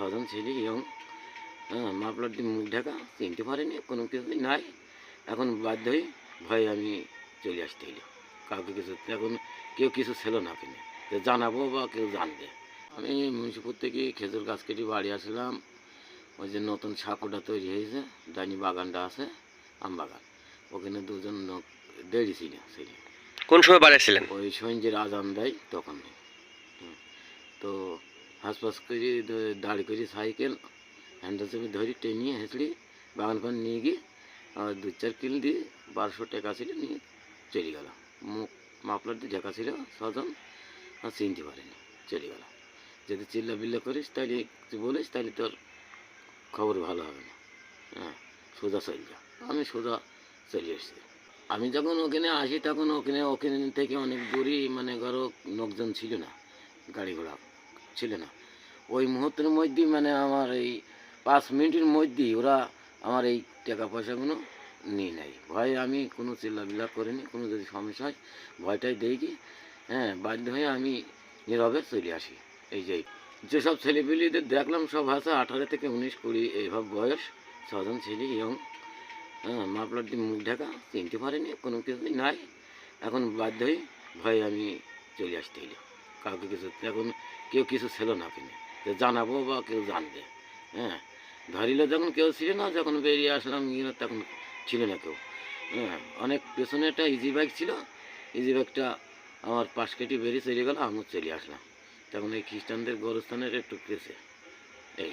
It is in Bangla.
ছজন ছেলে ইয়ং হ্যাঁ মাপলার দিয়ে মুখ ঢাকা চিনতে পারেনি কোনো কিছুই নাই। এখন বাধ্য হয়ে ভয়ে আমি চলে আসতে হইল কাউকে কিছু এখন কেউ কিছু ছিল না কিনে। যে জানাব বা কেউ জানবে। আমি মুন্সিপুর থেকে খেজুর গাছ কেটে বাড়ি আসলাম। ওই যে নতুন সাঁকোটা তৈরি হয়েছে ডাইনি বাগানটা আছে আম বাগান। ওখানে দুজন লোক দেড়িছিল ছিল কোন সময় বাড়িয়েছিলেন ওই সঞ্জের আজান দেয় তখন তো হাসপাস করে দাঁড়ি করে সাইকেল, হ্যান্ডেল চেপে ধরি টেনিয়ে হেঁচড়ি বাগান ফান নিয়ে গিয়ে দু চার কিল দিয়ে বারোশো টাকা ছিল নিয়ে চলে গেল। মুখ মাপলার দিয়ে ঢাকা ছিল ছজন, আর চিনতে পারেনি, চলে গেল। যদি চিল্লা বিল্লা করিস তাহলে কিছু বলিস তাহলে তোর খবর ভালো হবে না। হ্যাঁ সোজা চলে যা। আমি সোজা চলে এসেছি আমি যখন ওখানে আসি, তখন ওখানে ওখানে থেকে অনেক দূরই মানে ধরো লোকজন ছিল না, গাড়ি ঘোড়া। ছিল না। ওই মুহূর্তের মধ্যেই মানে আমার এই পাঁচ মিনিটের মধ্যেই ওরা আমার এই টাকা পয়সাগুলো নিয়ে নেয়। ভয়ে আমি কোনো চিল্লাবিল্লা করিনি, কোনো যদি সমস্যা হয় ভয়টাই কি হ্যাঁ বাধ্য হয়ে আমি নীরবে চলে আসি। এই যে, যেসব ছেলেপিলিদের দেখলাম সব আছে, আঠারো থেকে উনিশ কুড়ি এইভাবে বয়স, ছজন ছেলে, ইয়ং হ্যাঁ মাপলার দিয়ে মুখ ঢাকা, চিনতে পারেনি, কোনো কিছুই নাই। এখন বাধ্য হয়ে ভয়ে আমি চলে আসতে হইল কাউকে কিছু এখন কেউ কিছু ছিল না কিনে যে জানাব বা কেউ জানবে হ্যাঁ? ধরিল যখন কেউ ছিল না, যখন বেরিয়ে আসলাম গিয়ে তখন ছিল না কেউ হ্যাঁ? অনেক পেছনে একটা ইজি বাইক ছিল ইজি বাইকটা আমার পাশ কেটে বেরিয়ে চলে গেল, আমিও চলে আসলাম। তখন এই খ্রিস্টানদের গরস্থানের একটু পেছে এই।